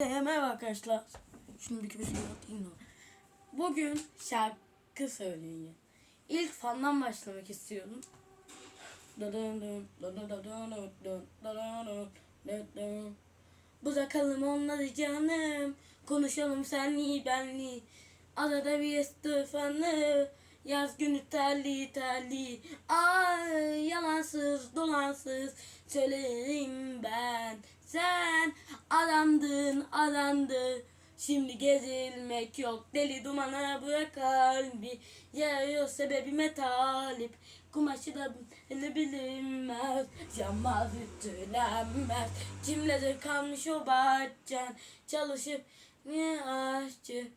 Merhaba arkadaşlar. Şimdi bir şey atayım da. Bugün şarkı söyleyeceğim. İlk fandan başlamak istiyorum. Bırakalım onları canım. Konuşalım senli benli. Arada bir istifanlı. Yaz günü terli terli. Ay yalansız dolansız. Söylerim ben. Sen adamdın adandı. Şimdi gezilmek yok. Deli dumana bırak kalbi. Yağıyor sebebime talip. Kumaşı da ele bilinmez. Yanmaz ütülenmez. Kimlere kalmış o bahçen. Çalışıp niye aşçı.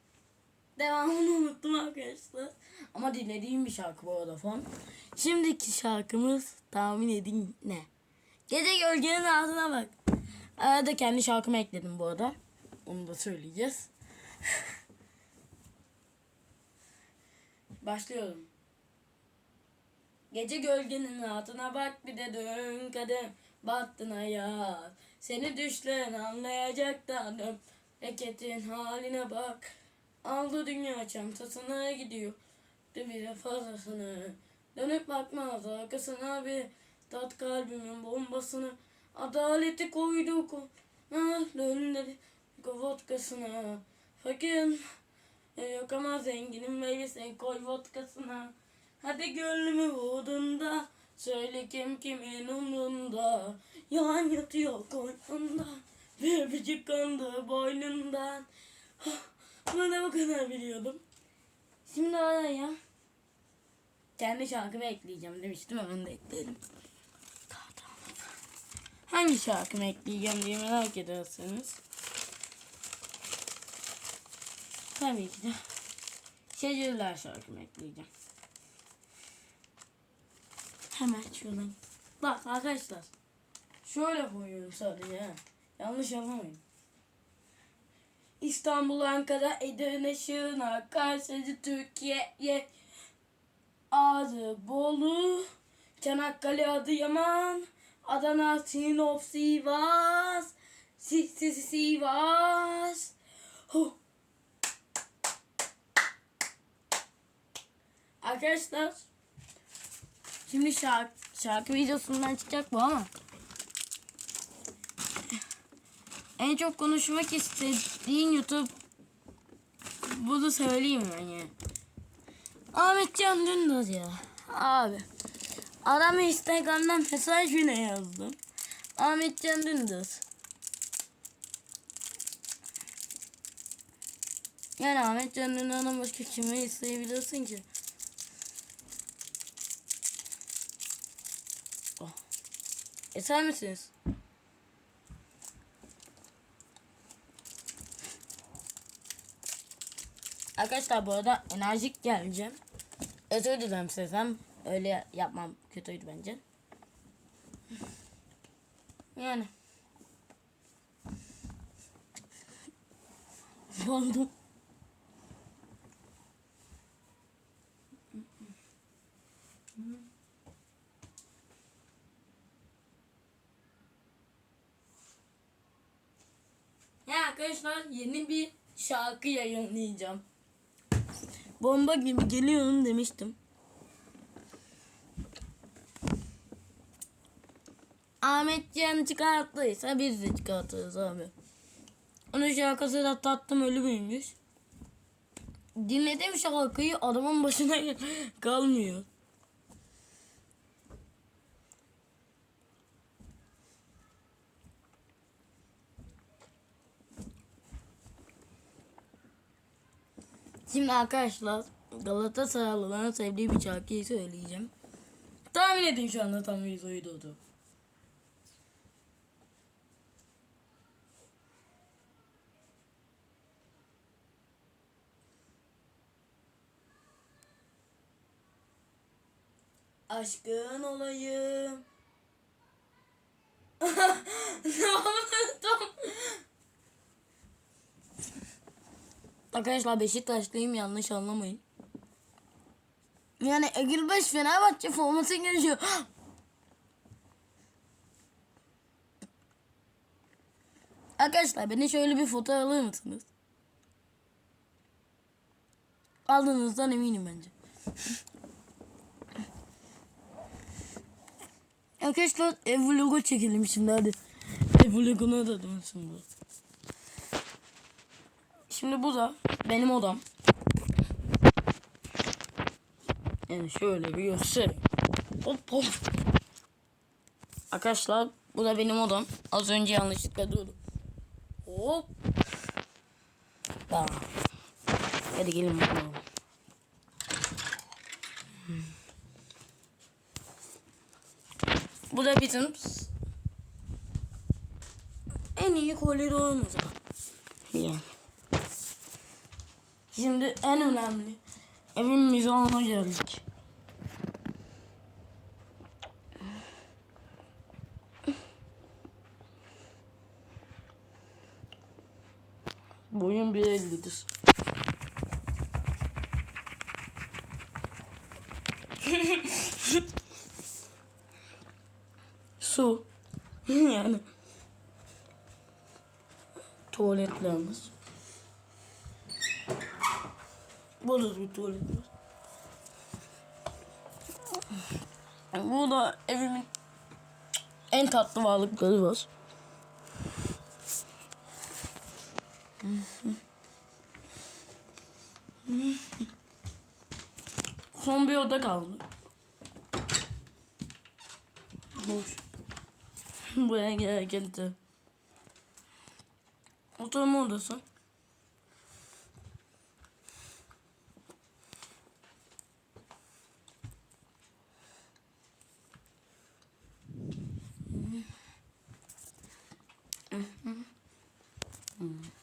Devamını unuttum arkadaşlar. Ama dinlediğim bir şarkı bu arada falan Şimdiki şarkımız tahmin edin ne? Gece gölgenin altına bak Arada kendi şarkımı ekledim bu arada onu da söyleyeceğiz. Başlıyorum. Gece gölgenin altına bak bir de dön kadem battına yaz. Seni düşlerin anlayacak da dön. Reketin haline bak. Aldı dünya çantasına gidiyor. Bir de fazlasını. Dönüp bakmaz arkasına bir tat kalbimin bombasını. Adaleti koydu ko. Ah dön vodkasına. Fakir e, yok ama zenginin meyvesini koy vodkasına. Hadi gönlümü vurdun Söyle kim kimin umrunda. Yalan yatıyor koynunda. Bir öpücük kandı boynundan. Ben de bu kadar biliyordum. Şimdi oraya kendi şarkımı ekleyeceğim demiştim hemen de ekleyelim. Hangi şarkımı ekleyeceğim diye merak ederseniz. Tabii ki de Şecirler şarkımı ekleyeceğim. Hemen şuradan. Bak arkadaşlar. Şöyle koyuyorum sadece. ha. Yanlış anlamayın. İstanbul, Ankara, Edirne, Şırnak, Kayseri, Türkiye, Ağrı, Bolu, Çanakkale, Adıyaman, Adana, Sinop, Sivas, Si- Si- Si- Sivas. Huh. Arkadaşlar şimdi şarkı, şarkı videosundan çıkacak bu ama en çok konuşmak istediğin YouTube bunu söyleyeyim ben ya. Ahmet Can Dündar ya. Abi. Adama Instagram'dan mesaj bile yazdım. Ahmet Can Dündar. Yani Ahmet Can Dündar'dan başka kimi isteyebilirsin ki? Oh. Eser misiniz? Arkadaşlar bu arada enerjik geleceğim. Özür dilerim sizden. Öyle yapmam kötüydü bence. Yani. Buldum. Ya arkadaşlar yeni bir şarkı yayınlayacağım. Bomba gibi geliyorum demiştim. Ahmet Can çıkarttıysa biz de çıkartırız abi. Onun şarkısı da tattım ölü müymüş. Dinlediğim şarkıyı adamın başına kalmıyor. Şimdi arkadaşlar Galatasaraylıların sevdiği bir şarkıyı söyleyeceğim. Tahmin edin şu anda tam videoyu durdu. Aşkın olayım. ne oldu? Arkadaşlar Beşiktaşlıyım yanlış anlamayın. Yani Egilbeş Fenerbahçe forması geçiyor. Arkadaşlar beni şöyle bir foto alır mısınız? Aldığınızdan eminim bence. Arkadaşlar ev vlogu çekelim şimdi hadi. Ev vloguna da dönsün bu. Şimdi bu da benim odam. Yani şöyle bir göstereyim. Hop hop. Arkadaşlar bu da benim odam. Az önce yanlışlıkla durdum. Hop. Tamam. Hadi gelin bakalım. Bu da bizim en iyi koridorumuz. Yani. Şimdi en önemli evin mizahına geldik. Boyun 1.50'dir. Su. yani. Tuvaletlerimiz. Burada bir tuvalet. Bu da evimin en tatlı varlıkları var. Son bir oda kaldı. Boş. Buraya gereken de. Oturma odası. Bir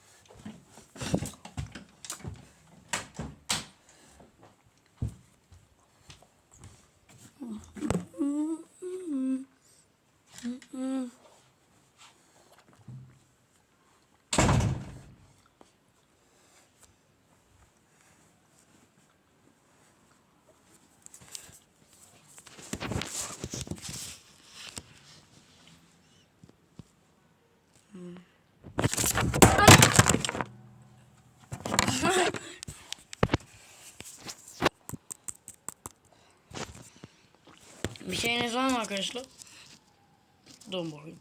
şeyiniz var mı arkadaşlar? Dur bakayım.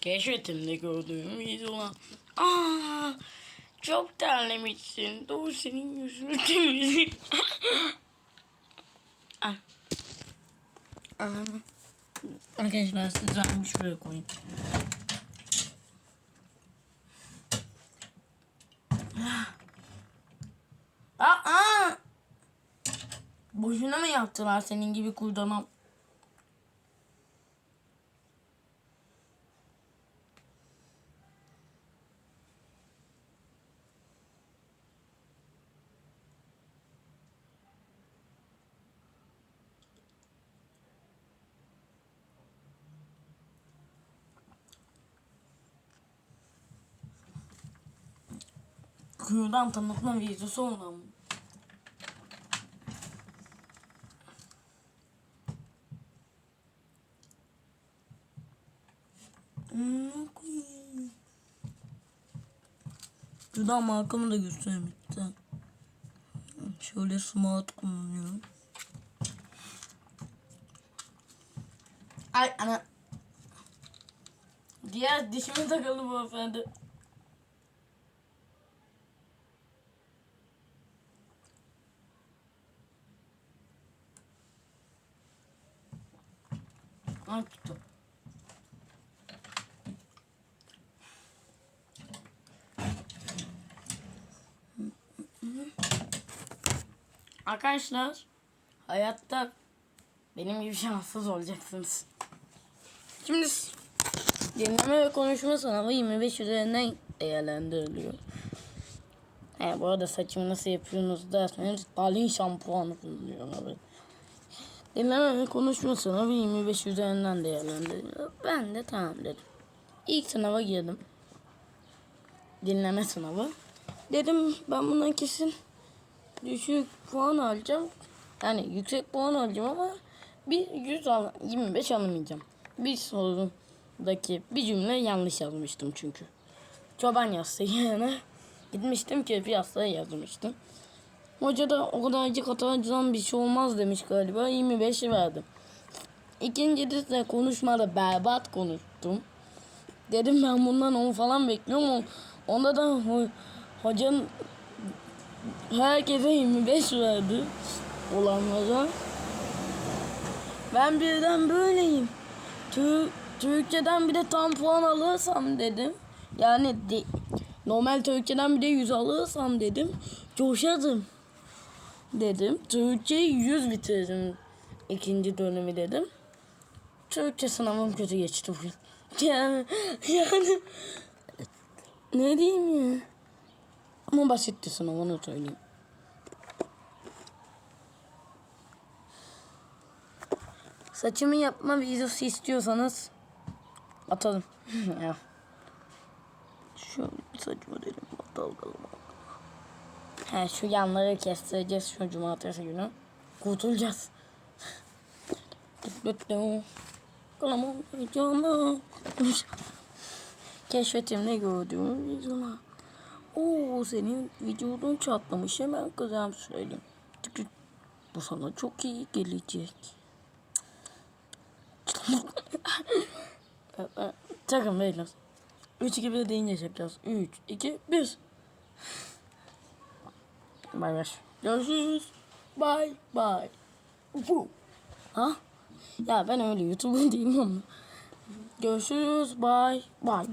Keşfetimde gördüğüm video olan. Aa, çok terlemişsin. Dur senin yüzünü temizleyeyim. Ah. Aa. Arkadaşlar size ben şuraya koyayım. Aa! Boşuna mı yaptılar senin gibi kuyudanam? Kuyudan tanıtma videosu olan mı? Şuradan markamı da göstereyim. Tamam. Şöyle smart kullanıyorum. Ay ana. Diğer dişime takıldı bu efendi. Tuttum. Arkadaşlar hayatta benim gibi şanssız olacaksınız. Şimdi dinleme ve konuşma sınavı 25 üzerinden değerlendiriliyor. He, bu arada saçımı nasıl yapıyorsunuz derseniz Dalin şampuanı kullanıyorum abi. Dinleme ve konuşma sınavı 25 üzerinden değerlendiriliyor. Ben de tamam dedim. İlk sınava girdim. Dinleme sınavı. Dedim ben bundan kesin düşük puan alacağım. Yani yüksek puan alacağım ama bir 100 al 25 alamayacağım. Bir sorudaki bir cümle yanlış yazmıştım çünkü. çoban yastığı yani. Gitmiştim keyfi yastığı yazmıştım. Hoca da o kadarcık hatadan bir şey olmaz demiş galiba. 25'i verdim. İkinci de konuşmada berbat konuştum. Dedim ben bundan 10 falan bekliyorum. Onda da ho- hocanın herkese 25 verdi olanlara. Ben birden böyleyim. Tür Türkçeden bir de tam puan alırsam dedim. Yani de- normal Türkçeden bir de 100 alırsam dedim. Coşarım dedim. Türkçeyi 100 bitiririm ikinci dönemi dedim. Türkçe sınavım kötü geçti bugün. Yani, yani ne diyeyim ya. Ama basitti sınav onu söyleyeyim. Saçımı yapma videosu istiyorsanız atalım. Şöyle saçımı dedim dalgalı. He şu yanları kestireceğiz şu cumartesi günü. Kurtulacağız. Kalamam heyecanla. Keşfetimde gördüğüm videolar. Oo senin vücudun çatlamış hemen kızım söyleyeyim. Bu sana çok iyi gelecek. Takım beyler. 3 2 1 deyince yapacağız. 3 2 1. Bay bay. Görüşürüz. Bay bay. Ufu. Ha? Ya ben öyle YouTuber değilim ama. Görüşürüz. Bay bay.